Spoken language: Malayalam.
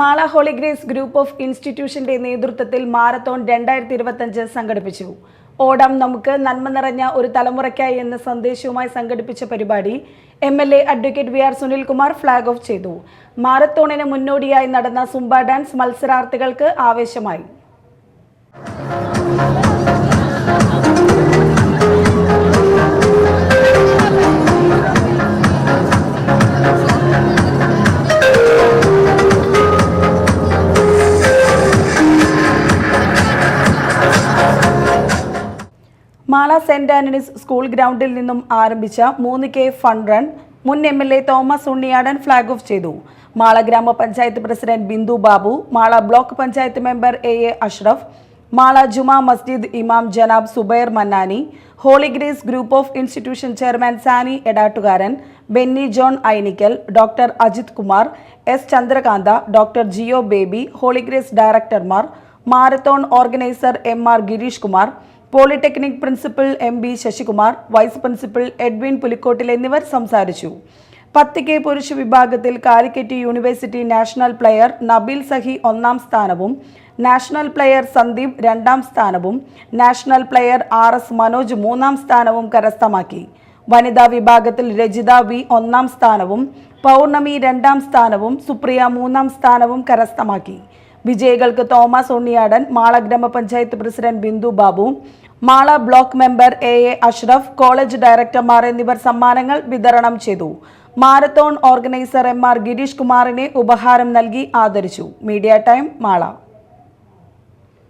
Mala Holy Grace group of ഇൻസ്റ്റിറ്റ്യൂഷന്റെ നേതൃത്വത്തിൽ മാരത്തോൺ രണ്ടായിരത്തി ഇരുപത്തഞ്ച് സംഘടിപ്പിച്ചു. ഓടം നമുക്ക് നന്മ നിറഞ്ഞ ഒരു തലമുറയ്ക്കായി എന്ന സന്ദേശവുമായി സംഘടിപ്പിച്ച പരിപാടി M L A advocate V R Sunilkumar flag off ചെയ്തു. മാരത്തോണിന് മുന്നോടിയായി നടന്ന സുംബ ഡാൻസ് മത്സരാർത്ഥികൾക്ക് ആവേശമായി. മാള സെന്റ് ആന്റണീസ് സ്കൂൾ ഗ്രൗണ്ടിൽ നിന്നും ആരംഭിച്ച മൂന്ന് കെ ഫണ്ട് റൺ മുൻ M L A Thomas Unniyadan flag off ചെയ്തു. മാള ഗ്രാമപഞ്ചായത്ത് president Bindu Babu Mala block panchayat member A A Ashraf Mala Juma Masjid ഇമാം ജനാബ് Subair Mannani Holy Grace group of institution chairman Sani Edattukaran Benny John Ainikkal doctor Ajith Kumar S Chandrakantha doctor Jio Baby holy grace ഡയറക്ടർമാർ marathon organiser M R Girish Kumar polytechnic principal M B Sasikumar vice principal Edwin Pulikkottil എന്നിവർ സംസാരിച്ചു. പത്ത് കെ പുരുഷ വിഭാഗത്തിൽ Calicut university national player Nabeel Sahi ഒന്നാം സ്ഥാനവും നാഷണൽ പ്ലെയർ സന്ദീപ് രണ്ടാം സ്ഥാനവും national player R S Manoj മൂന്നാം സ്ഥാനവും കരസ്ഥമാക്കി. വനിതാ വിഭാഗത്തിൽ രജിത വി ഒന്നാം സ്ഥാനവും പൗർണമി രണ്ടാം സ്ഥാനവും സുപ്രിയ മൂന്നാം സ്ഥാനവും കരസ്ഥമാക്കി. വിജയികൾക്ക് തോമസ് ഉണ്ണിയാടൻ മാള ഗ്രാമപഞ്ചായത്ത് president Bindu Babu Mala block member A A Ashraf college ഡയറക്ടർമാർ എന്നിവർ സമ്മാനങ്ങൾ വിതരണം ചെയ്തു. Marathon organiser M R Girish കുമാറിനെ ഉപഹാരം നൽകി ആദരിച്ചു. Media time Mala.